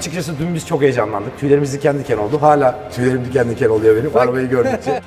Açıkçası dün biz çok heyecanlandık. Tüylerimiz diken diken oldu. Hala tüylerim diken diken oluyor benim arabayı gördükçe.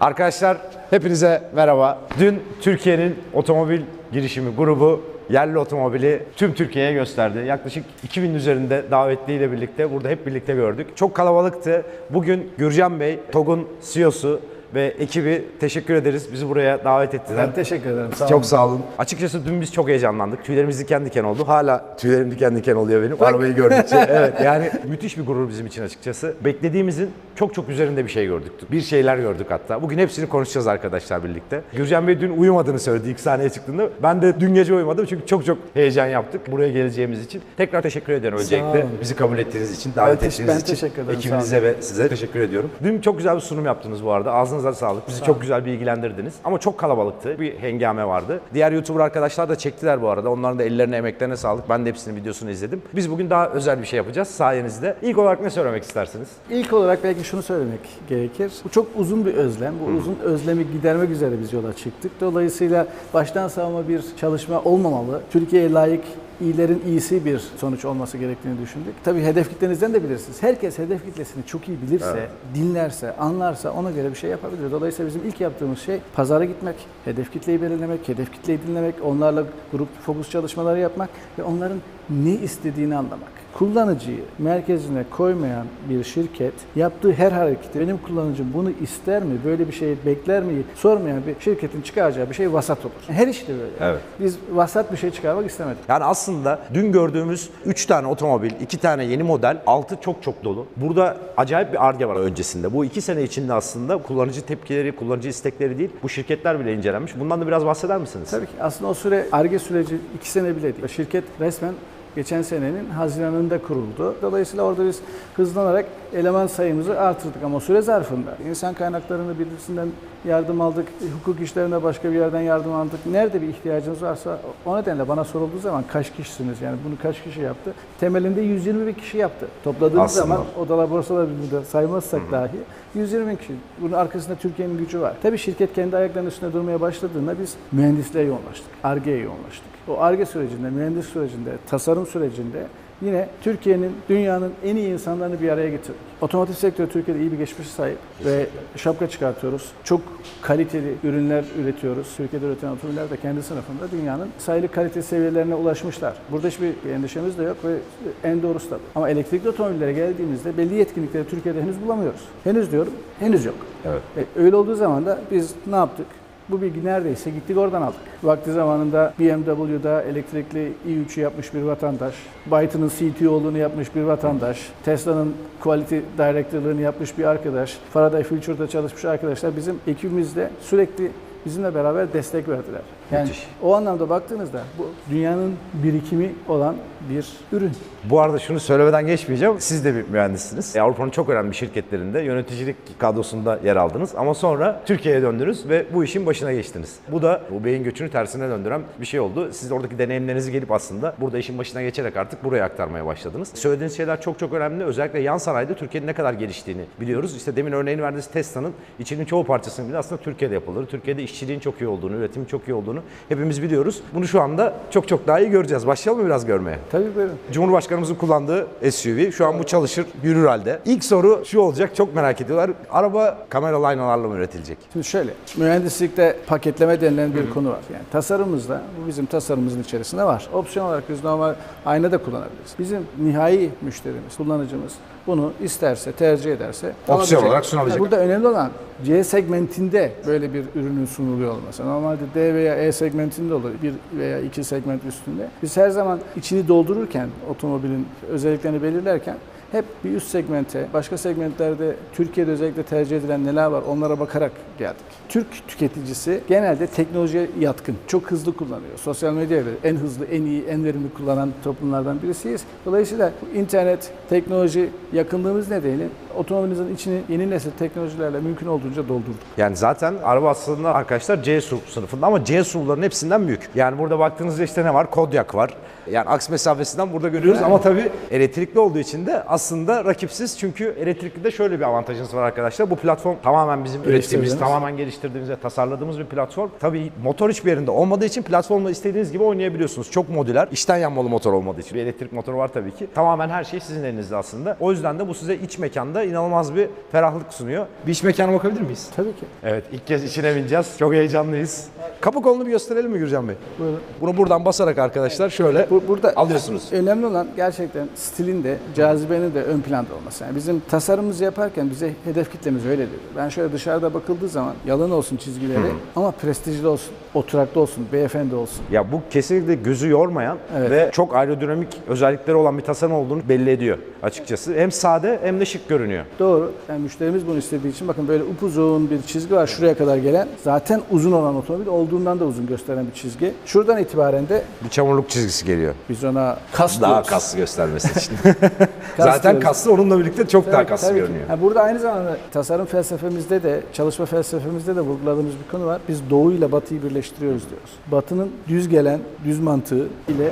Arkadaşlar hepinize merhaba. Dün Türkiye'nin otomobil girişimi grubu yerli otomobili tüm Türkiye'ye gösterdi. Yaklaşık 2000 üzerinde davetliyle birlikte burada hep birlikte gördük. Çok kalabalıktı. Bugün Gürcan Bey, TOG'un CEO'su ve ekibi teşekkür ederiz. Bizi buraya davet ettiler. Ben teşekkür ederim. Sağ Çok olun. sağ olun. Açıkçası dün biz çok heyecanlandık. Tüylerimiz diken diken oldu. Hala tüylerim diken diken oluyor benim arabayı gördükçe. evet yani müthiş bir gurur bizim için açıkçası. Beklediğimizin çok çok üzerinde bir şey gördük. Bir şeyler gördük hatta. Bugün hepsini konuşacağız arkadaşlar birlikte. Gürcan Bey dün uyumadığını söyledi ilk sahneye çıktığında. Ben de dün gece uyumadım çünkü çok çok heyecan yaptık buraya geleceğimiz için. Tekrar teşekkür ederim öncelikle. Bizi kabul ettiğiniz için, davet Ben ettiğiniz ben için. teşekkür ederim, Ekibinize ve size teşekkür ediyorum. Dün çok güzel bir sunum yaptınız bu arada. Ağzınıza sağlık. Bizi çok güzel bilgilendirdiniz. Ama çok kalabalıktı. Bir hengame vardı. Diğer YouTuber arkadaşlar da çektiler bu arada. Onların da ellerine, emeklerine sağlık. Ben de hepsinin videosunu izledim. Biz bugün daha özel bir şey yapacağız sayenizde. İlk olarak ne söylemek istersiniz? İlk olarak belki şunu söylemek gerekir. Bu çok uzun bir özlem. Bu uzun özlemi gidermek üzere biz yola çıktık. Dolayısıyla baştan savma bir çalışma olmamalı. Türkiye'ye layık iyilerin iyisi bir sonuç olması gerektiğini düşündük. Tabii hedef kitlenizden de bilirsiniz. Herkes hedef kitlesini çok iyi bilirse, dinlerse, anlarsa ona göre bir şey yapabilir. Dolayısıyla bizim ilk yaptığımız şey pazara gitmek, hedef kitleyi belirlemek, hedef kitleyi dinlemek, onlarla grup fokus çalışmaları yapmak ve onların ne istediğini anlamak. Kullanıcıyı merkezine koymayan bir şirket yaptığı her hareketi benim kullanıcım bunu ister mi, böyle bir şey bekler mi sormayan bir şirketin çıkaracağı bir şey vasat olur. Her işte böyle. Evet. Biz vasat bir şey çıkarmak istemedik. Yani aslında dün gördüğümüz 3 tane otomobil, 2 tane yeni model, altı çok çok dolu. Burada acayip bir arge var öncesinde. Bu 2 sene içinde aslında kullanıcı tepkileri, kullanıcı istekleri değil, bu şirketler bile incelenmiş. Bundan da biraz bahseder misiniz? Tabii ki aslında o süre ARGE süreci iki sene bile değil. Şirket resmen geçen senenin Haziran'ında kuruldu. Dolayısıyla orada biz hızlanarak eleman sayımızı artırdık ama süre zarfında insan kaynaklarını birisinden yardım aldık, hukuk işlerine başka bir yerden yardım aldık. Nerede bir ihtiyacınız varsa o nedenle bana sorulduğu zaman kaç kişisiniz yani bunu kaç kişi yaptı? Temelinde 120 bin kişi yaptı. Topladığımız Aslında. zaman odalar borsalar birliğinde saymazsak dahi 120 bin kişi. Bunun arkasında Türkiye'nin gücü var. Tabii şirket kendi ayaklarının üstünde durmaya başladığında biz mühendisliğe yoğunlaştık. ARGE'ye yoğunlaştık. O ARGE sürecinde, mühendis sürecinde, tasarım sürecinde yine Türkiye'nin, dünyanın en iyi insanlarını bir araya getirdik. Otomotiv sektörü Türkiye'de iyi bir geçmişe sahip ve şapka çıkartıyoruz. Çok kaliteli ürünler üretiyoruz. Türkiye'de üretilen otomobiller de kendi sınıfında dünyanın sayılı kalite seviyelerine ulaşmışlar. Burada hiçbir endişemiz de yok ve en doğrusu da. Ama elektrikli otomobillere geldiğimizde belli yetkinlikleri Türkiye'de henüz bulamıyoruz. Henüz diyorum, henüz yok. Evet. E, öyle olduğu zaman da biz ne yaptık? Bu bilgi neredeyse gittik oradan aldık. Vakti zamanında BMW'da elektrikli i3'ü yapmış bir vatandaş, Byton'un CTO'luğunu yapmış bir vatandaş, Tesla'nın Quality Director'lığını yapmış bir arkadaş, Faraday Future'da çalışmış arkadaşlar bizim ekibimizde sürekli bizimle beraber destek verdiler. Yani Müthiş. o anlamda baktığınızda bu dünyanın birikimi olan bir ürün. Bu arada şunu söylemeden geçmeyeceğim. Siz de bir mühendissiniz. E, Avrupa'nın çok önemli şirketlerinde yöneticilik kadrosunda yer aldınız. Ama sonra Türkiye'ye döndünüz ve bu işin başına geçtiniz. Bu da bu beyin göçünü tersine döndüren bir şey oldu. Siz oradaki deneyimlerinizi gelip aslında burada işin başına geçerek artık buraya aktarmaya başladınız. Söylediğiniz şeyler çok çok önemli. Özellikle yan sanayide Türkiye'nin ne kadar geliştiğini biliyoruz. İşte demin örneğini verdiğiniz Tesla'nın içinin çoğu parçasının bile aslında Türkiye'de yapılır. Türkiye'de işçiliğin çok iyi olduğunu, üretimin çok iyi olduğunu hepimiz biliyoruz. Bunu şu anda çok çok daha iyi göreceğiz. Başlayalım mı biraz görmeye? Tabii buyurun. Cumhurbaşkanımızın kullandığı SUV. Şu an bu çalışır, yürür halde. İlk soru şu olacak, çok merak ediyorlar. Araba kameralı aynalarla mı üretilecek? Şimdi şöyle, mühendislikte paketleme denilen bir konu var. Yani tasarımımızda, bu bizim tasarımımızın içerisinde var. Opsiyon olarak biz normal ayna da kullanabiliriz. Bizim nihai müşterimiz, kullanıcımız bunu isterse, tercih ederse Opsiyon olarak sunabilecek. Burada önemli olan C segmentinde böyle bir ürünün sunuluyor olması. Normalde D veya E segmentinde olur, bir veya iki segment üstünde. Biz her zaman içini doldururken, otomobilin özelliklerini belirlerken hep bir üst segmente, başka segmentlerde Türkiye'de özellikle tercih edilen neler var onlara bakarak geldik. Türk tüketicisi genelde teknolojiye yatkın, çok hızlı kullanıyor. Sosyal medyayla en hızlı, en iyi, en verimli kullanan toplumlardan birisiyiz. Dolayısıyla internet, teknoloji yakınlığımız nedeniyle otomobilimizin içini yeni nesil teknolojilerle mümkün olduğunca doldurduk. Yani zaten araba aslında arkadaşlar C SUV sınıfında ama C SUV SUV'ların hepsinden büyük. Yani burada baktığınızda işte ne var? Kodiaq var. Yani aks mesafesinden burada görüyoruz ama tabii elektrikli olduğu için de aslında rakipsiz. Çünkü elektrikli de şöyle bir avantajınız var arkadaşlar. Bu platform tamamen bizim ürettiğimiz, tamamen geliştirdiğimiz ve tasarladığımız bir platform. Tabii motor hiçbir yerinde olmadığı için platformla istediğiniz gibi oynayabiliyorsunuz. Çok modüler, içten yanmalı motor olmadığı için. Bir elektrik motoru var tabii ki. Tamamen her şey sizin elinizde aslında. O yüzden de bu size iç mekanda inanılmaz bir ferahlık sunuyor. Bir iç mekana bakabilir miyiz? Tabii ki. Evet ilk kez içine bineceğiz. Çok heyecanlıyız. Kapı kolunu bir gösterelim mi Gürcan Bey? Buyurun. Bunu buradan basarak arkadaşlar şöyle Bu, burada alıyorsunuz. Önemli olan gerçekten stilin de, cazibenin de ön planda olması. Yani bizim tasarımımızı yaparken bize hedef kitlemiz öyle dedi. Ben şöyle dışarıda bakıldığı zaman yalan olsun çizgileri ama prestijli olsun, oturaklı olsun, beyefendi olsun. Ya bu kesinlikle gözü yormayan Evet. ve çok aerodinamik özellikleri olan bir tasarım olduğunu belli ediyor açıkçası. Hem sade hem de şık görünüyor. Doğru. Yani müşterimiz bunu istediği için bakın böyle upuzun bir çizgi var şuraya kadar gelen. Zaten uzun olan otomobil olduğundan da uzun gösteren bir çizgi. Şuradan itibaren de Bir çamurluk çizgisi geliyor. biz ona kas Daha diyoruz. kaslı göstermesi için. Zaten diyoruz. kaslı onunla birlikte çok daha Tabii, kaslı tabii görünüyor. Ha, burada aynı zamanda tasarım felsefemizde de, çalışma felsefemizde de vurguladığımız bir konu var. Biz Doğu ile Batı'yı birleştiriyoruz diyoruz. Batı'nın düz gelen, düz mantığı ile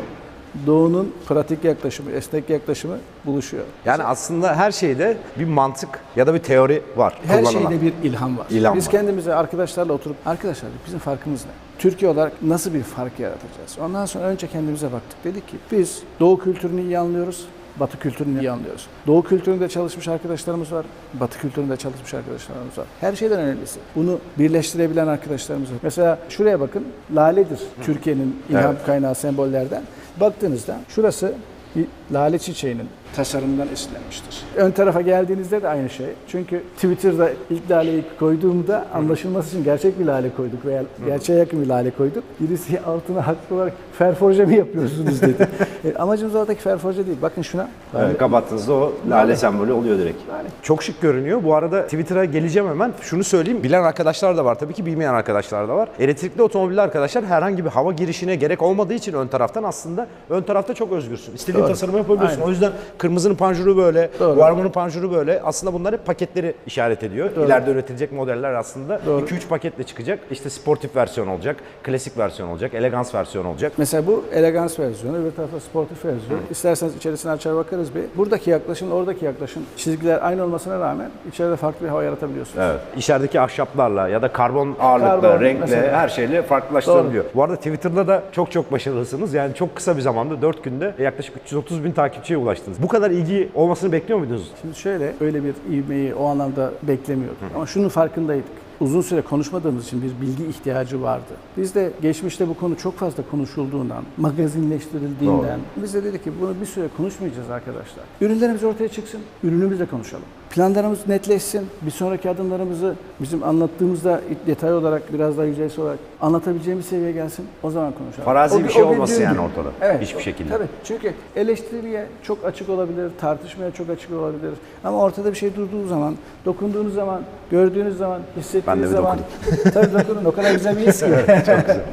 Doğu'nun pratik yaklaşımı, esnek yaklaşımı buluşuyor. Yani aslında her şeyde bir mantık ya da bir teori var. Her kullanılan. şeyde bir ilham var. İlham Biz var. kendimize arkadaşlarla oturup, arkadaşlar bizim farkımız ne? Türkiye olarak nasıl bir fark yaratacağız? Ondan sonra önce kendimize baktık. Dedik ki biz Doğu kültürünü iyi anlıyoruz. Batı kültürünü iyi anlıyoruz. Doğu kültüründe çalışmış arkadaşlarımız var. Batı kültüründe çalışmış arkadaşlarımız var. Her şeyden önemlisi. Bunu birleştirebilen arkadaşlarımız var. Mesela şuraya bakın. Laledir Türkiye'nin ilham Evet. kaynağı sembollerden. Baktığınızda şurası bir lale çiçeğinin tasarımından esinlenmiştir. Ön tarafa geldiğinizde de aynı şey. Çünkü Twitter'da ilk laleyi koyduğumda anlaşılması için gerçek bir lale koyduk veya gerçeğe yakın bir lale koyduk. Birisi altına haklı olarak ferforje mi yapıyorsunuz dedi. e, amacımız oradaki ferforje değil. Bakın şuna. Evet, kapattığınızda o lale sembolü oluyor direkt. Çok şık görünüyor. Bu arada Twitter'a geleceğim hemen. Şunu söyleyeyim. Bilen arkadaşlar da var tabii ki bilmeyen arkadaşlar da var. Elektrikli otomobilli arkadaşlar herhangi bir hava girişine gerek olmadığı için ön taraftan aslında ön tarafta çok özgürsün. İstediğin Doğru. tasarımı yapabiliyorsun. Aynen. O yüzden kırmızının panjuru böyle, Doğru. panjuru böyle. Aslında bunlar hep paketleri işaret ediyor. Doğru. İleride üretilecek modeller aslında Doğru. 2-3 paketle çıkacak. İşte sportif versiyon olacak, klasik versiyon olacak, elegans versiyon olacak. Mesela bu elegans versiyonu, öbür tarafta sportif versiyonu. İsterseniz içerisine açar bakarız bir. Buradaki yaklaşım, oradaki yaklaşım. Çizgiler aynı olmasına rağmen içeride farklı bir hava yaratabiliyorsunuz. Evet. İçerideki ahşaplarla ya da karbon ağırlıkla, Karbon renkle mesela. her şeyle farklılaştırabiliyor. Bu arada Twitter'da da çok çok başarılısınız. Yani çok kısa bir zamanda 4 günde yaklaşık 330 bin takipçiye ulaştınız. Bu kadar ilgi olmasını bekliyor muydunuz? Şimdi şöyle, öyle bir ivmeyi o anlamda beklemiyorduk. Ama şunun farkındaydık. Uzun süre konuşmadığımız için bir bilgi ihtiyacı vardı. Biz de geçmişte bu konu çok fazla konuşulduğundan, magazinleştirildiğinden biz de dedik ki bunu bir süre konuşmayacağız arkadaşlar. Ürünlerimiz ortaya çıksın, ürünümüzle konuşalım. Planlarımız netleşsin, bir sonraki adımlarımızı bizim anlattığımızda detay olarak, biraz daha yüzeysel olarak anlatabileceğimiz seviyeye gelsin. O zaman konuşalım. Farazi O bir şey o olmasın yani ortada. Evet. Hiçbir şekilde. Tabii. Çünkü eleştiriye çok açık olabilir, tartışmaya çok açık olabilir. Ama ortada bir şey durduğu zaman, dokunduğunuz zaman, gördüğünüz zaman, Ben de hissettiğiniz zaman... Tabii dokunun. O kadar güzel bir his ki.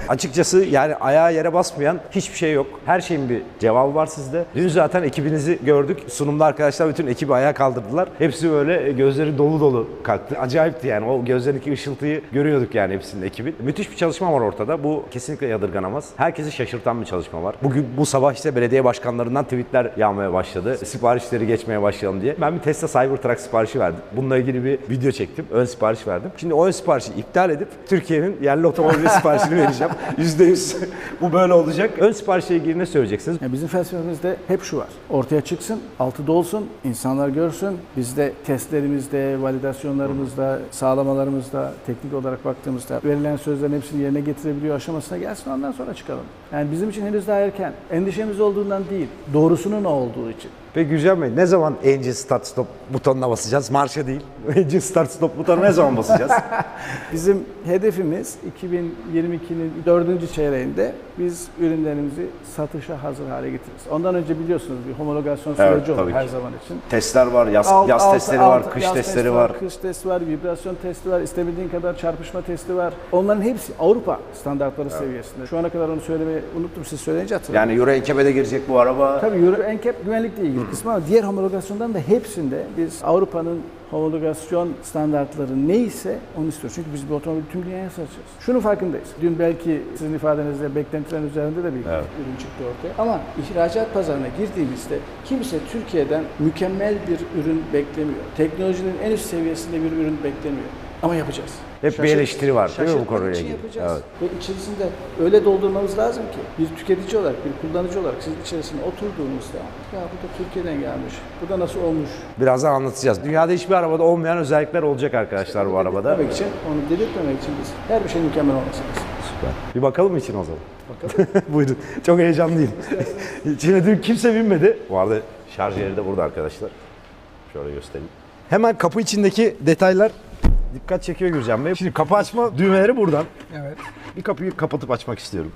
Açıkçası yani ayağa yere basmayan hiçbir şey yok. Her şeyin bir cevabı var sizde. Dün zaten ekibinizi gördük. Sunumda arkadaşlar bütün ekibi ayağa kaldırdılar. Hepsi böyle gözleri dolu dolu kalktı. Acayipti yani. O gözlerindeki ışıltıyı görüyorduk yani hepsinin ekibin. Müthiş bir çalışma var ortada. Bu kesinlikle yadırganamaz. Herkesi şaşırtan bir çalışma var. Bugün bu sabah işte belediye başkanlarından tweetler yağmaya başladı. Siparişleri geçmeye başlayalım diye. Ben bir Tesla Cybertruck siparişi verdim. Bununla ilgili bir video çektim. Ön sipariş verdim. Şimdi o ön siparişi iptal edip Türkiye'nin yerli otomobil siparişini vereceğim. %100 bu böyle olacak. Ön siparişle ilgili ne söyleyeceksiniz? Yani bizim felsefemizde hep şu var. Ortaya çıksın, altı dolsun, insanlar görsün. Biz de testlerimizde, validasyonlarımızda, sağlamalarımızda, teknik olarak baktığımızda verilen sözlerin hepsini yerine getirebiliyor aşamasına gelsin ondan sonra çıkalım. Yani bizim için henüz daha erken. Endişemiz olduğundan değil, doğrusunun olduğu için. Peki Gürcan Bey ne zaman engine start stop butonuna basacağız? Marşa değil. Engine start stop butonuna ne zaman basacağız? Bizim hedefimiz 2022'nin dördüncü çeyreğinde biz ürünlerimizi satışa hazır hale getiririz. Ondan önce biliyorsunuz bir homologasyon Evet, süreci olur tabii her ki. zaman için. Testler var, yaz, Alt- yaz altı testleri var, kış yaz testleri var. Kış testi var, vibrasyon testi var, istemediğin kadar çarpışma testi var. Onların hepsi Avrupa standartları seviyesinde. Şu ana kadar onu söylemeyi unuttum. Siz söyleyince hatırladım. Yani Euro NCAP'e girecek bu araba. Tabii Euro NCAP güvenlikle ilgili kısmı ama diğer homologasyondan da hepsinde biz Avrupa'nın homologasyon standartları neyse onu istiyoruz. Çünkü biz bu otomobili tüm dünyaya satacağız. Şunun farkındayız. Dün belki sizin ifadenizde beklentilerin üzerinde de bir Evet. ürün çıktı ortaya. Ama ihracat pazarına girdiğimizde kimse Türkiye'den mükemmel bir ürün beklemiyor. Teknolojinin en üst seviyesinde bir ürün beklemiyor. Ama yapacağız. Hep bir eleştiri var değil mi bu konuyla ilgili? yapacağız. Evet. Ve içerisinde öyle doldurmamız lazım ki bir tüketici olarak, bir kullanıcı olarak siz içerisine oturduğunuzda ya bu da Türkiye'den gelmiş, bu da nasıl olmuş Birazdan anlatacağız. Dünyada hiçbir arabada olmayan özellikler olacak arkadaşlar bu arabada. demek için, onu delirtmemek için biz her bir şey mükemmel olması lazım. Süper. Bir bakalım mı için o zaman? Bakalım. Buyurun. Çok heyecanlıyım. İçine dün kimse binmedi. Bu arada şarj yeri de burada arkadaşlar. Şöyle göstereyim. Hemen kapı içindeki detaylar dikkat çekiyor Gürcan Bey. Şimdi kapı açma düğmeleri buradan. evet. Bir kapıyı kapatıp açmak istiyorum.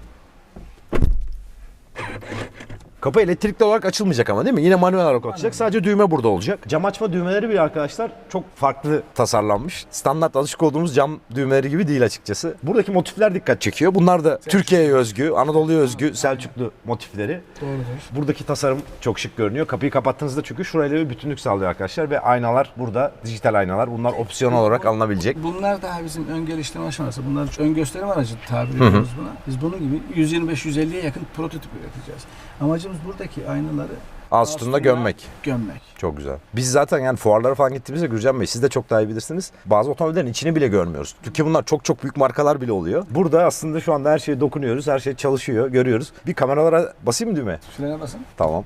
Kapı elektrikli olarak açılmayacak ama değil mi? Yine manuel olarak açılacak. Sadece düğme burada olacak. Cam açma düğmeleri bile arkadaşlar çok farklı tasarlanmış. Standart alışık olduğumuz cam düğmeleri gibi değil açıkçası. Buradaki motifler dikkat çekiyor. Bunlar da Türkiye'ye özgü, Anadolu'ya özgü Selçuklu motifleri. Doğrudur. Buradaki tasarım çok şık görünüyor. Kapıyı kapattığınızda çünkü şurayla bir bütünlük sağlıyor arkadaşlar ve aynalar burada dijital aynalar. Bunlar opsiyonel olarak alınabilecek. Bunlar daha bizim ön geliştirme aşaması. Bunlar ön gösterim aracı tabir ediyoruz buna. Biz bunun gibi 125-150'ye yakın prototip üreteceğiz. Amacımız buradaki aynaları Ağız sütununda gömmek. gömmek. Çok güzel. Biz zaten yani fuarlara falan gittiğimizde Gürcan Bey siz de çok daha iyi bilirsiniz. Bazı otomobillerin içini bile görmüyoruz. Çünkü bunlar çok çok büyük markalar bile oluyor. Burada aslında şu anda her şeye dokunuyoruz. Her şey çalışıyor. Görüyoruz. Bir kameralara basayım mı düğme? Frene basın. Tamam.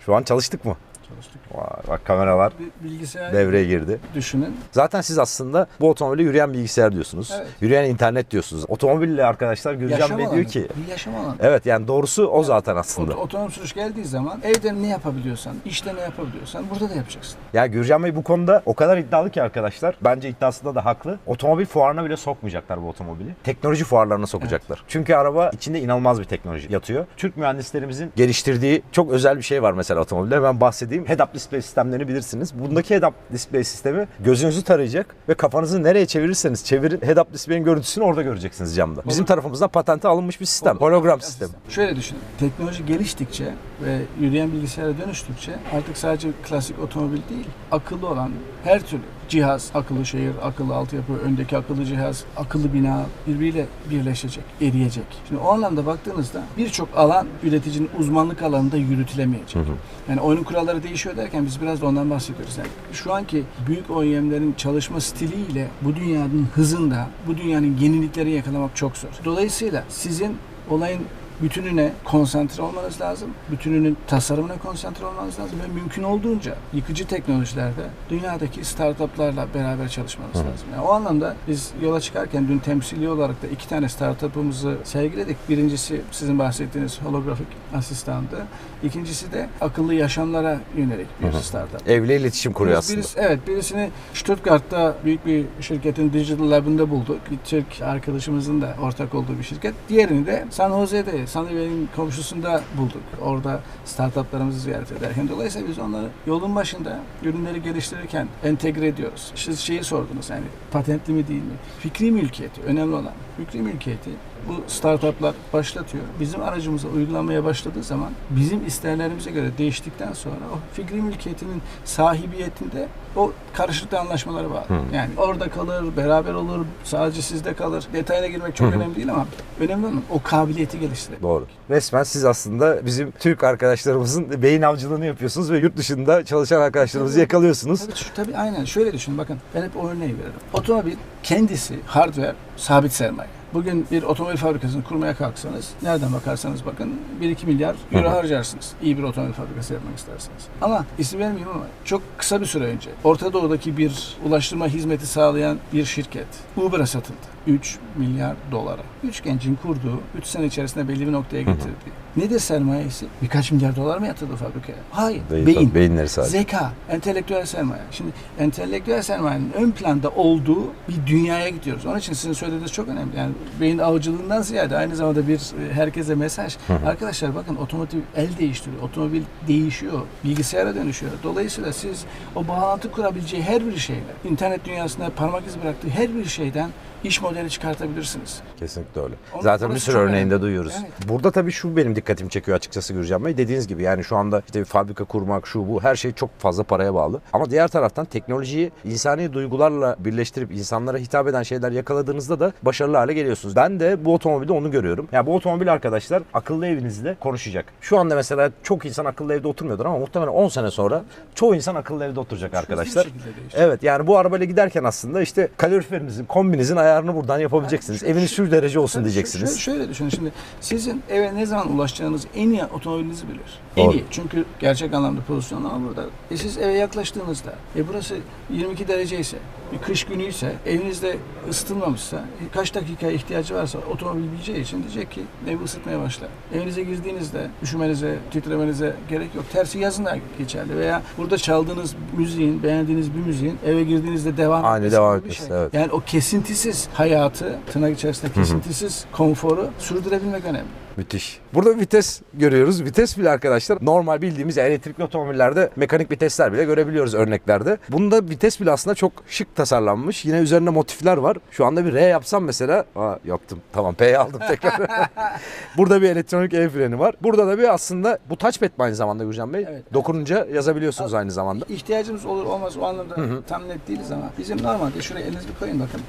Şu an çalıştık mı? Çalıştık. Vay, bak kameralar bilgisayar devreye girdi. düşünün. Zaten siz aslında bu otomobile yürüyen bilgisayar diyorsunuz. Evet. Yürüyen internet diyorsunuz. Otomobille arkadaşlar Gürcan Bey diyor ki Bir yaşam alanı. Evet yani doğrusu o zaten aslında. Ot- otonom sürüş geldiği zaman evde ne yapabiliyorsan, işte ne yapabiliyorsan burada da yapacaksın. Ya Gürcan Bey bu konuda o kadar iddialı ki arkadaşlar. Bence iddiasında da haklı. Otomobil fuarına bile sokmayacaklar bu otomobili. Teknoloji fuarlarına sokacaklar. Çünkü araba içinde inanılmaz bir teknoloji yatıyor. Türk mühendislerimizin geliştirdiği çok özel bir şey var mesela otomobilde. Ben bahsedeyim. Head-up display sistemlerini bilirsiniz. Bundaki head-up display sistemi gözünüzü tarayacak ve kafanızı nereye çevirirseniz çevirin head-up display'in görüntüsünü orada göreceksiniz camda. Bizim tarafımızdan patente alınmış bir sistem. Hologram sistemi. Şöyle düşünün. Teknoloji geliştikçe ve yürüyen bilgisayara dönüştükçe artık sadece klasik otomobil değil, akıllı olan her türlü cihaz, akıllı şehir, akıllı altyapı, öndeki akıllı cihaz, akıllı bina birbiriyle birleşecek, eriyecek. Şimdi o anlamda baktığınızda birçok alan üreticinin uzmanlık alanında yürütülemeyecek. Yani oyunun kuralları değişiyor derken biz biraz da ondan bahsediyoruz. Yani şu anki büyük OEM'lerin çalışma stiliyle bu dünyanın hızında, bu dünyanın yenilikleri yakalamak çok zor. Dolayısıyla sizin olayın bütününe konsantre olmanız lazım. Bütününün tasarımına konsantre olmanız lazım ve mümkün olduğunca yıkıcı teknolojilerde dünyadaki startuplarla beraber çalışmanız lazım. Yani o anlamda biz yola çıkarken dün temsili olarak da iki tane startup'ımızı sergiledik. Birincisi sizin bahsettiğiniz holografik asistandı. İkincisi de akıllı yaşamlara yönelik bir startup. Evle iletişim kuruyor Biz aslında. birisi- evet birisini Stuttgart'ta büyük bir şirketin Digital Lab'ında bulduk. Bir Türk arkadaşımızın da ortak olduğu bir şirket. Diğerini de San Jose'de, Sunnyvale'in komşusunda bulduk. Orada startuplarımızı ziyaret ederken. Dolayısıyla biz onları yolun başında ürünleri geliştirirken entegre ediyoruz. Siz şeyi sordunuz yani patentli mi değil mi? Fikri mülkiyeti önemli olan. Fikri mülkiyeti bu startuplar başlatıyor. Bizim aracımıza uygulamaya başladığı zaman bizim isterlerimize göre değiştikten sonra o fikri mülkiyetinin sahibiyetinde o karşılıklı anlaşmaları var. Yani orada kalır, beraber olur, sadece sizde kalır. Detayına girmek çok önemli değil ama önemli olan o kabiliyeti geliştirelim. Doğru. Resmen siz aslında bizim Türk arkadaşlarımızın beyin avcılığını yapıyorsunuz ve yurt dışında çalışan arkadaşlarımızı yakalıyorsunuz. Tabii, şu- tabii aynen. Şöyle düşünün bakın. Ben hep o örneği veririm. Otomobil kendisi hardware sabit sermaye. Bugün bir otomobil fabrikasını kurmaya kalksanız nereden bakarsanız bakın 1-2 milyar euro harcarsınız. İyi bir otomobil fabrikası yapmak isterseniz. Ama isim vermeyeyim ama çok kısa bir süre önce Orta Doğu'daki bir ulaştırma hizmeti sağlayan bir şirket Uber'a satıldı. 3 milyar dolara. 3 gencin kurduğu, 3 sene içerisinde belli bir noktaya getirdiği Nedir sermayesi? Birkaç milyar dolar mı yatırdı fabrikaya? Hayır. Değil, beyin. beyinleri sadece. Zeka, entelektüel sermaye. Şimdi entelektüel sermayenin ön planda olduğu bir dünyaya gidiyoruz. Onun için sizin söylediğiniz çok önemli. Yani beyin avcılığından ziyade aynı zamanda bir e, herkese mesaj. Arkadaşlar bakın otomotiv el değiştiriyor. Otomobil değişiyor. Bilgisayara dönüşüyor. Dolayısıyla siz o bağlantı kurabileceği her bir şeyle, internet dünyasında parmak izi bıraktığı her bir şeyden iş modeli çıkartabilirsiniz. Kesinlikle öyle. Onun Zaten bir sürü örneğinde önemli. duyuyoruz. Evet. Burada tabii şu benim dikkatimi çekiyor açıkçası Gürcan Bey. Dediğiniz gibi yani şu anda işte bir fabrika kurmak şu bu her şey çok fazla paraya bağlı. Ama diğer taraftan teknolojiyi insani duygularla birleştirip insanlara hitap eden şeyler yakaladığınızda da başarılı hale geliyorsunuz. Ben de bu otomobilde onu görüyorum. Yani bu otomobil arkadaşlar akıllı evinizle konuşacak. Şu anda mesela çok insan akıllı evde oturmuyordur ama muhtemelen 10 sene sonra çoğu insan akıllı evde oturacak arkadaşlar. Evet yani bu arabayla giderken aslında işte kaloriferinizin, kombinizin ayarını buradan yapabileceksiniz. Eviniz şu derece olsun diyeceksiniz. Şöyle, şöyle düşünün şimdi sizin eve ne zaman ulaşacağınızı en iyi otomobilinizi bilir. En Doğru. iyi. Çünkü gerçek anlamda pozisyonlama burada. E siz eve yaklaştığınızda e burası 22 derece ise bir kış günü ise evinizde ısıtılmamışsa e, kaç dakika ihtiyacı varsa otomobil bileceği için diyecek ki evi ısıtmaya başla. Evinize girdiğinizde üşümenize, titremenize gerek yok. Tersi yazın da geçerli veya burada çaldığınız müziğin, beğendiğiniz bir müziğin eve girdiğinizde devam Aynı devam etmesi, evet. Yani o kesintisiz hayatı, tırnak içerisinde kesintisiz konforu sürdürebilmek önemli. Müthiş. Burada vites görüyoruz. Vites bile arkadaşlar normal bildiğimiz elektrikli otomobillerde mekanik vitesler bile görebiliyoruz örneklerde. Bunda vites bile aslında çok şık tasarlanmış. Yine üzerinde motifler var. Şu anda bir R yapsam mesela. Aa yaptım. Tamam P'yi aldım tekrar. Burada bir elektronik el freni var. Burada da bir aslında bu touchpad mi aynı zamanda Gürcan Bey? Evet. Dokununca yazabiliyorsunuz aynı zamanda. İhtiyacımız olur olmaz o anlamda tam net değiliz ama bizim normalde şuraya elinizi bir koyun bakın.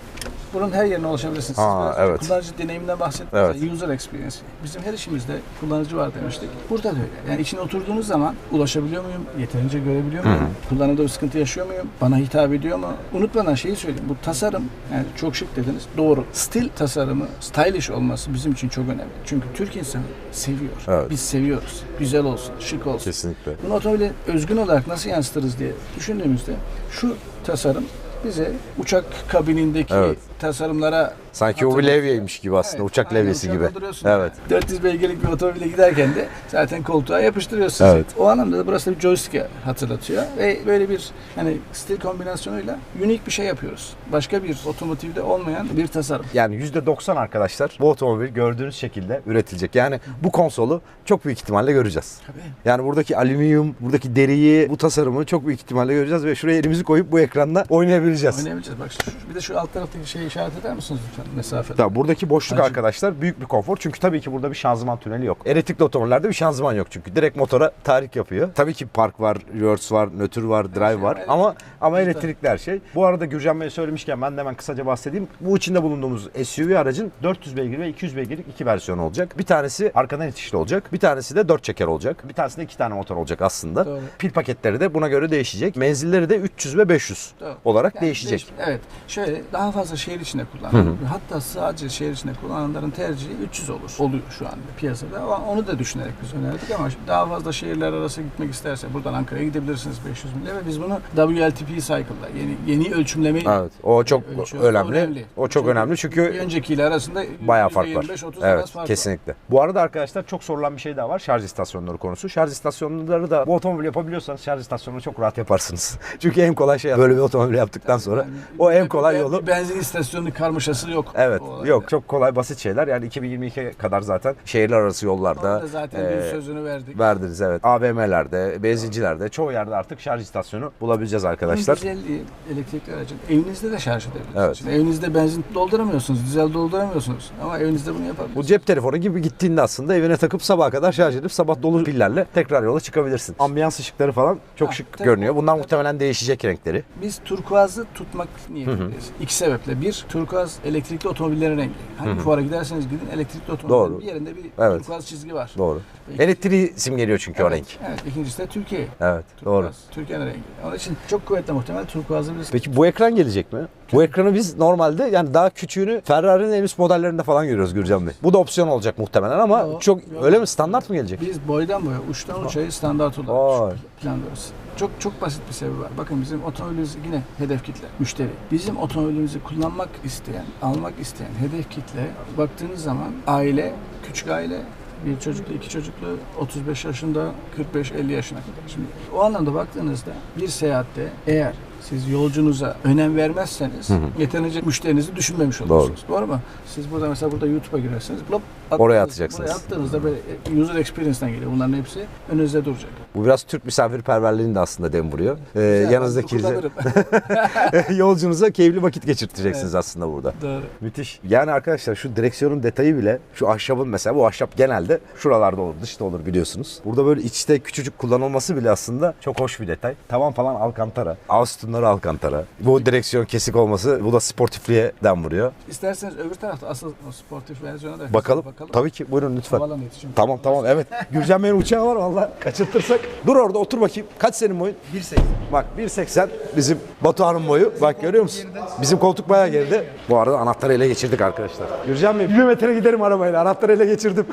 Bunun her yerine ulaşabilirsiniz. Aa, evet. Kullanıcı deneyiminden bahsettiniz. Evet. User experience. Bizim her işimizde kullanıcı var demiştik. Burada da öyle. Yani içine oturduğunuz zaman ulaşabiliyor muyum? Yeterince görebiliyor muyum? Kullanımda bir sıkıntı yaşıyor muyum? Bana hitap ediyor mu? Unutmadan şeyi söyleyeyim. Bu tasarım yani çok şık dediniz. Doğru. Stil tasarımı, stylish olması bizim için çok önemli. Çünkü Türk insanı seviyor. Evet. Biz seviyoruz. Güzel olsun, şık olsun. Kesinlikle. Bunu otomobile özgün olarak nasıl yansıtırız diye düşündüğümüzde şu tasarım bize uçak kabinindeki Evet. tasarımlara Sanki o bir levyeymiş gibi aslında. Evet, Uçak aynen levyesi uçağa gibi. dolduruyorsun. Evet. 400 beygirlik bir otomobile giderken de zaten koltuğa yapıştırıyorsunuz. Evet. O anlamda da burası da bir joystick'e hatırlatıyor ve böyle bir hani stil kombinasyonuyla unik bir şey yapıyoruz. Başka bir otomotivde olmayan bir tasarım. Yani %90 arkadaşlar bu otomobil gördüğünüz şekilde üretilecek. Yani bu konsolu çok büyük ihtimalle göreceğiz. Tabii. Yani buradaki alüminyum, buradaki deriyi, bu tasarımı çok büyük ihtimalle göreceğiz ve şuraya elimizi koyup bu ekranda oynayabileceğiz. Oynayabileceğiz. Bak şu, bir de şu alt taraftaki şeyi işaret eder misiniz lütfen mesafede? Tabii buradaki boşluk Bence- arkadaşlar büyük bir konfor. Çünkü tabii ki burada bir şanzıman tüneli yok. Elektrikli otomobillerde bir şanzıman yok çünkü. Direkt motora tahrik yapıyor. Tabii ki park var, reverse var, nötr var, drive şey var var, ama ama elektrikli her şey. Bu arada Gürcan Bey söylemişken ben de hemen kısaca bahsedeyim. Bu içinde bulunduğumuz SUV aracın 400 beygir ve 200 beygirlik iki versiyonu olacak. Bir tanesi arkadan itişli olacak. Bir tanesi de 4 çeker olacak. Bir tanesinde iki tane motor olacak aslında. Doğru. Pil paketleri de buna göre değişecek. Menzilleri de 300 ve 500 Doğru. olarak Yani değişecek. değiş- evet. Şöyle daha fazla şehir içinde kullanan, hatta sadece şehir içinde kullananların tercihi 300 olur. Oluyor şu anda piyasada. Ama onu da düşünerek biz önerdik ama şimdi daha fazla şehirler arası gitmek isterse buradan Ankara'ya gidebilirsiniz 500 mille ve biz bunu WLTP cycle'da yeni yeni ölçümlemeyi Evet. O çok ölçüyoruz. önemli. O çok önemli bir çünkü öncekiyle arasında Bayağı fark var. 25-30 Evet fark var. kesinlikle. Bu arada arkadaşlar çok sorulan bir şey daha var. Şarj istasyonları konusu. Şarj istasyonları da bu otomobil yapabiliyorsanız şarj istasyonunu çok rahat yaparsınız. Çünkü en kolay şey böyle bir otomobil yaptıktan sonra Yani o en kolay yolu Benzin istasyonu karmaşası yok. Evet. Yok çok kolay basit şeyler. Yani 2022'ye kadar zaten şehirler arası yollarda Orada zaten e, sözünü verdik. verdiniz evet. AVM'lerde, benzincilerde çoğu yerde artık şarj istasyonu bulabileceğiz arkadaşlar. Bunun güzelliği elektrikli aracın evinizde de şarj edebilirsiniz. Evet. Şimdi evinizde benzin dolduramıyorsunuz, dizel dolduramıyorsunuz ama evinizde bunu Bu yapabilirsiniz. cep telefonu gibi gittiğinde aslında evine takıp sabaha kadar şarj edip sabah dolu pillerle tekrar yola çıkabilirsin. Ambiyans ışıkları falan çok Ha, şık tabii. görünüyor. Bunlar Tabii. muhtemelen değişecek renkleri. Biz turkuazı tutmak niyetindeyiz. İki sebeple. Bir, turkuaz elektrikli otomobillerin rengi. Hangi fuara giderseniz gidin elektrikli otomobillerin Doğru. bir yerinde bir Evet. turkuaz çizgi var. Doğru. Elektriği simgeliyor çünkü o Evet, renk. Evet. İkincisi de Türkiye. Evet, Turkuaz. doğru. Türkiye'nin rengi. Onun için çok kuvvetli muhtemel turkuazı biz Peki bu ekran gelecek mi? Bu ekranı biz normalde yani daha küçüğünü Ferrari'nin en üst modellerinde falan görüyoruz Gürcan Bey. Bu da opsiyon olacak muhtemelen ama Yok, çok yok. öyle mi? Standart mı gelecek? Biz boydan boya, uçtan uçaya standart olarak planlıyoruz. Çok çok basit bir sebebi var. Bakın bizim otomobilimiz yine hedef kitle, müşteri. Bizim otomobilimizi kullanmak isteyen, almak isteyen hedef kitle baktığınız zaman aile, küçük aile Bir çocuklu, iki çocuklu, 35 yaşında, 45-50 yaşına kadar. Şimdi o anlamda baktığınızda bir seyahatte eğer siz yolcunuza önem vermezseniz yeterince müşterinizi düşünmemiş olursunuz. Doğru. mu? Siz burada mesela burada YouTube'a girersiniz. Blop. Oraya atacaksınız. Buraya attığınızda böyle user experience'den geliyor. Bunların hepsi önünüzde duracak. Bu biraz Türk misafirperverliğini de aslında dem vuruyor. Ee, yanınızdaki yolcunuza keyifli vakit geçirteceksiniz aslında burada. Doğru. Müthiş. Yani arkadaşlar şu direksiyonun detayı bile şu ahşabın mesela bu ahşap genelde şuralarda olur dışta olur biliyorsunuz. Burada böyle içte küçücük kullanılması bile aslında çok hoş bir detay. Tavan falan alkantara. Ağız sütunları alkantara. Bu direksiyon kesik olması bu da sportifliğe dem vuruyor. İsterseniz öbür tarafta asıl sportif versiyona da Bakalım. bakalım. Tabii ki buyurun lütfen. Havalan. Tamam tamam evet. Gürcan Bey'in uçağı var valla kaçırtırsak. Dur orada otur bakayım. Kaç senin boyun? 1.80. Bak 1.80 bizim Batuhan'ın boyu. Bak görüyor musun? Bizim koltuk bayağı geride. Bu arada anahtarı ele geçirdik arkadaşlar. Gürcan Bey bir metre giderim arabayla. Anahtarı ele geçirdim.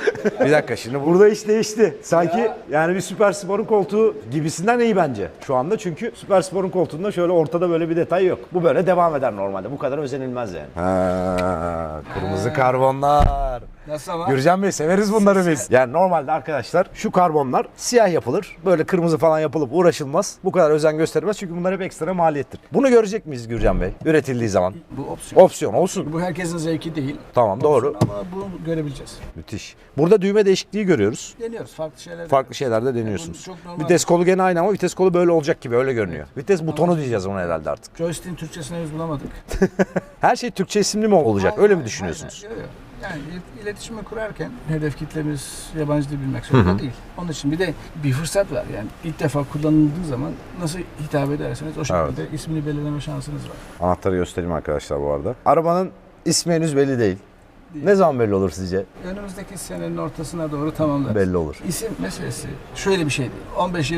bir dakika şimdi burada iş değişti. Sanki yani bir Süper Spor'un koltuğu gibisinden iyi bence. Şu anda çünkü Süper Spor'un koltuğunda şöyle ortada böyle bir detay yok. Bu böyle devam eder normalde. Bu kadar özenilmez yani. Ha, kırmızı karbonlar. Nasıl ama? Gürcan Bey severiz bunları biz. Yani normalde arkadaşlar şu karbonlar siyah yapılır. Böyle kırmızı falan yapılıp uğraşılmaz. Bu kadar özen gösterilmez çünkü bunlar hep ekstra maliyettir. Bunu görecek miyiz Gürcan Bey? Üretildiği zaman. Bu opsiyon. Opsiyon olsun. Bu herkesin zevki değil. Tamam doğru. Ama bunu görebileceğiz. Müthiş. Burada düğme değişikliği görüyoruz. Deniyoruz farklı şeyler. Farklı şeyler de deniyorsunuz. Çok normal. Vites kolu gene aynı ama vites kolu böyle olacak gibi öyle görünüyor. Vites butonu diyeceğiz ona herhalde artık. Joystick'in Türkçesini henüz bulamadık. Her şey Türkçe isimli mi olacak? Öyle mi düşünüyorsunuz? Aynen, yok, yok. Yani il- iletişimi kurarken hedef kitlemiz yabancı dil bilmek zorunda değil. Onun için bir de bir fırsat var. Yani ilk defa kullanıldığı zaman nasıl hitap ederseniz o şekilde ismini belirleme şansınız var. Anahtarı göstereyim arkadaşlar bu arada. Arabanın ismi henüz belli değil. Ne zaman belli olur sizce? Önümüzdeki senenin ortasına doğru tamamlarız. Belli olur. İsim meselesi şöyle bir şey değil.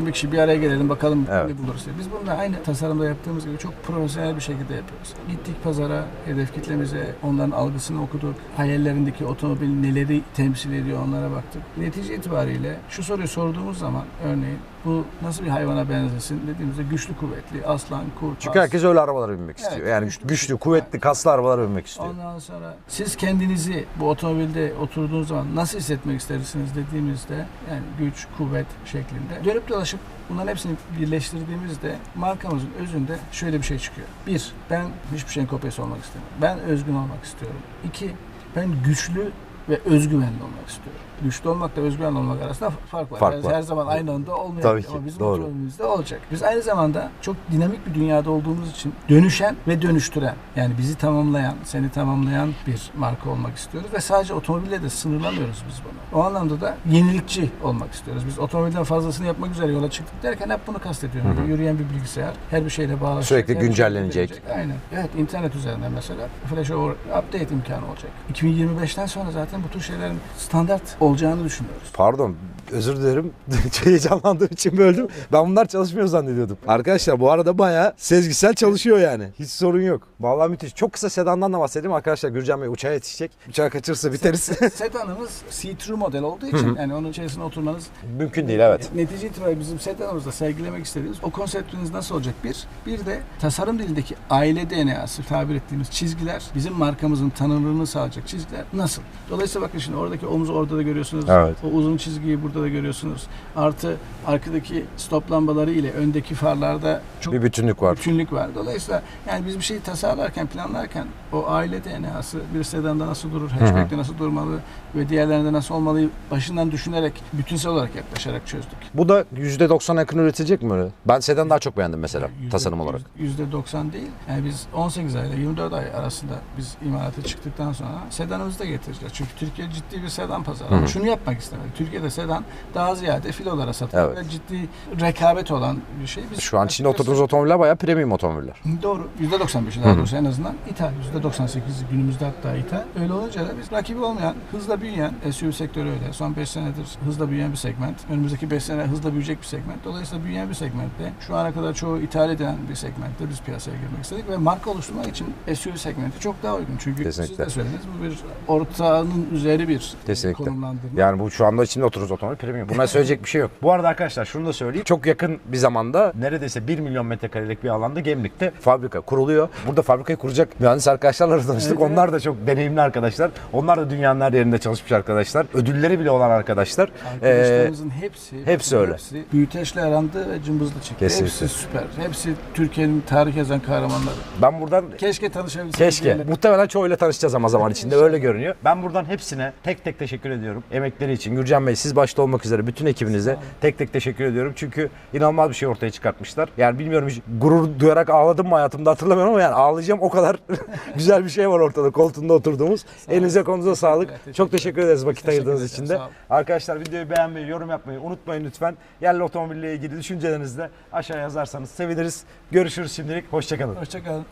15-20 kişi bir araya gelelim bakalım Evet. ne buluruz diye. Biz bunu da aynı tasarımda yaptığımız gibi çok profesyonel bir şekilde yapıyoruz. Gittik pazara, hedef kitlemize, onların algısını okuduk. Hayallerindeki otomobil neleri temsil ediyor onlara baktık. Netice itibariyle şu soruyu sorduğumuz zaman örneğin bu nasıl bir hayvana benzesin dediğimizde güçlü kuvvetli, aslan, kurt, Çünkü herkes öyle arabalara binmek Evet, istiyor. Yani güçlü. güçlü, kuvvetli, kaslı arabalara binmek istiyor. Ondan sonra siz kendinizi bu otomobilde oturduğunuz zaman nasıl hissetmek istersiniz dediğimizde yani güç, kuvvet şeklinde dönüp dolaşıp bunların hepsini birleştirdiğimizde markamızın özünde şöyle bir şey çıkıyor. Bir, ben hiçbir şeyin kopyası olmak istemiyorum. Ben özgün olmak istiyorum. İki, ben güçlü ve özgüvenli olmak istiyorum. Güçlü olmakla özgüvenli olmak arasında fark var. Fark her, var. her zaman aynı anda olmuyor. Tabii ki, Ama bizim doğru. otomobilimizde olacak. Biz aynı zamanda çok dinamik bir dünyada olduğumuz için dönüşen ve dönüştüren yani bizi tamamlayan, seni tamamlayan bir marka olmak istiyoruz ve sadece otomobille de sınırlamıyoruz biz bunu. O anlamda da yenilikçi olmak istiyoruz. Biz otomobilden fazlasını yapmak üzere yola çıktık derken hep bunu kastediyorum. Yürüyen bir bilgisayar, her bir şeyle bağlaşacak. Sürekli şeyle güncellenecek. gelecek. Aynen. Evet internet üzerinden mesela flash over update imkanı olacak. 2025'ten sonra zaten bu tür şeylerin standart olacağını düşünüyoruz. Pardon özür dilerim. Heyecanlandığım için böldüm. Ben bunlar çalışmıyor zannediyordum. Arkadaşlar bu arada bayağı sezgisel çalışıyor yani. Hiç sorun yok. Vallahi müthiş. Çok kısa sedandan da bahsedeyim. Arkadaşlar Gürcan Bey uçağa yetişecek. Uçağı kaçırırsa biteriz. Sedanımız see-through model olduğu için yani onun içerisine oturmanız Mümkün değil evet. Netice itibariyle bizim sedanımızda sergilemek istediğimiz o konseptiniz nasıl olacak? Bir, bir de tasarım dilindeki aile DNA'sı tabir ettiğimiz çizgiler, bizim markamızın tanınırlığını sağlayacak çizgiler nasıl? Dolayısıyla bakın şimdi oradaki omuzu orada da görüyorsunuz. Evet. O uzun çizgiyi burada da görüyorsunuz. Artı arkadaki stop lambaları ile öndeki farlarda çok Bir bütünlük var. bütünlük var. Dolayısıyla yani biz bir şeyi tasarlarken, planlarken o aile DNA'sı bir sedanda nasıl durur, hatchback'te nasıl durmalı ve diğerlerinde nasıl olmalı başından düşünerek, bütünsel olarak yaklaşarak çözdük. Bu da %90 yakın üretilecek mi öyle? Ben sedan daha çok beğendim mesela Yüzde- tasarım olarak. Yüzde 90 değil. Yani biz 18 ayla 24 ay arasında biz imalata çıktıktan sonra sedanımızı da getireceğiz. Çünkü Türkiye ciddi bir sedan pazarı. Ama Şunu yapmak istemedik. Türkiye'de sedan daha ziyade filolara satılıyor Evet. ve ciddi rekabet olan bir şey. Biz Şu an içinde oturduğunuz otomobiller bayağı premium otomobiller. Doğru. %95'i daha doğrusu en azından ithal. %98'i günümüzde hatta ithal. Öyle olunca da biz rakibi olmayan, hızla büyüyen, SUV sektörü öyle. Son 5 senedir hızla büyüyen bir segment. Önümüzdeki 5 sene hızla büyüyecek bir segment. Dolayısıyla büyüyen bir segmentte şu ana kadar çoğu ithal edilen bir segmentte biz piyasaya girmek istedik ve marka oluşturmak için SUV segmenti çok daha uygun. Çünkü Kesinlikle. siz de söylediniz bu bir ortağının üzeri bir Kesinlikle. Konumlandırma. Yani bu şu anda içinde otururuz otomobil premium. Buna söyleyecek bir şey yok. Bu arada arkadaşlar şunu da söyleyeyim. Çok yakın bir zamanda neredeyse 1 milyon metrekarelik bir alanda Gemlik'te fabrika kuruluyor. Burada fabrikayı kuracak mühendis arkadaşlarla da tanıştık. Evet, Onlar da çok deneyimli arkadaşlar. Onlar da dünyanın her yerinde çalışmış arkadaşlar. Ödülleri bile olan arkadaşlar. Ee, Arkadaşlarımızın hepsi, hepsi bakın öyle. Hepsi büyüteçle arandı ve cımbızlı çıktı. Kesinlikle. Hepsi süper. Hepsi Türkiye'nin tarih yazan kahramanları. ben buradan Keşke tanışabilseydik. Keşke. diyelim. Muhtemelen çoğuyla tanışacağız ama zaman içinde öyle görünüyor. Ben buradan hepsine tek tek teşekkür ediyorum. Emekleri için. Gürcan Bey siz başta olmak üzere bütün ekibinize tek tek teşekkür ediyorum. Çünkü inanılmaz bir şey ortaya çıkartmışlar. Yani bilmiyorum hiç gurur duyarak ağladım mı hayatımda hatırlamıyorum ama yani ağlayacağım o kadar güzel bir şey var ortada koltuğunda oturduğumuz. Elinize kolunuza sağlık. Teşekkürler, Çok teşekkür ederiz vakit Teşekkür ayırdığınız için de. Arkadaşlar videoyu beğenmeyi, yorum yapmayı unutmayın lütfen. Yerli otomobille ilgili düşüncelerinizi de aşağıya yazarsanız seviniriz. Görüşürüz şimdilik. Hoşçakalın. Hoşçakalın.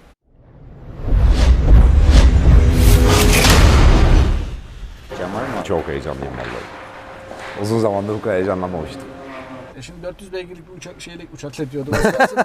Kemal mi? Çok heyecanlıyım vallahi. Uzun zamandır bu kadar heyecanlanmamıştım. E şimdi 400 beygirlik bir uçak şeylik az kalsın.